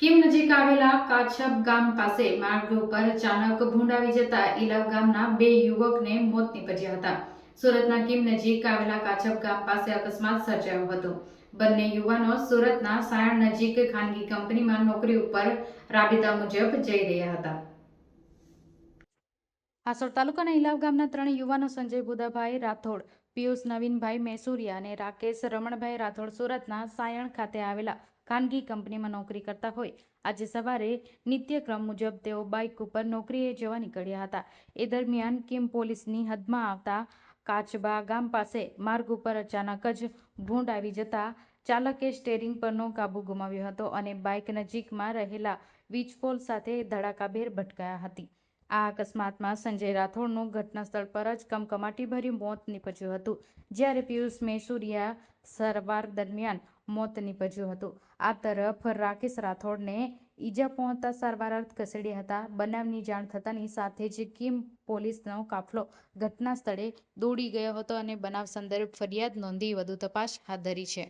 કીમ નજીક આવેલા કાછબ ગામ પાસે માર્ગ ઉપર અચાનક ભૂંડાવી જતા ઇલાવ ગામના બે યુવકને મોત નીપજ્યા હતા. સુરતના કિમ નજીક આવેલા કાછબ ગામ પાસે અકસ્માત સર્જાયો હતો. બંને યુવાનો સુરતના સાયણ નજીક ખાનગી કંપનીમાં નોકરી ઉપર રાબેતા મુજબ જઈ રહ્યા હતા. હાસોડ તાલુકાના ઇલાવ ગામના ત્રણ યુવાનો સંજય બુદાભાઈ રાઠોડ, પિયુષ નવીનભાઈ મેસુરિયા અને રાકેશ રમણભાઈ રાઠોડ સુરતના સાયણ ખાતે આવેલા ખાનગી કંપનીમાં નોકરી કરતા હોય. આજે સવારે નિત્યક્રમ મુજબ તેઓ બાઇક ઉપર નોકરીએ જવા નીકળ્યા હતા. એ દરમિયાન કિમ પોલીસની હદમાં આવતા કાચબા ગામ પાસે માર્ગ ઉપર અચાનક જ ભૂંડ આવી જતા ચાલકે સ્ટેરિંગ પરનો કાબુ ગુમાવ્યો હતો અને બાઇક નજીકમાં રહેલા વીજપોલ સાથે ધડાકાભેર ભટકાયા હતી. આ અકસ્માતમાં સંજય રાઠોડનું ઘટનાસ્થળ પર જ કમકમાટીભર્યું મોત નીપજ્યું હતું, જ્યારે પિયુષ મેસુરિયા સારવાર દરમિયાન મોત નીપજ્યું હતું. આ તરફ રાકેશ રાઠોડને ઈજા પહોંચતા સારવાર અર્થ ખસેડ્યા હતા. બનાવની જાણ થતાની સાથે જ કિમ પોલીસનો કાફલો ઘટના સ્થળે દોડી ગયો હતો અને બનાવ સંદર્ભ ફરિયાદ નોંધી વધુ તપાસ હાથ ધરી છે.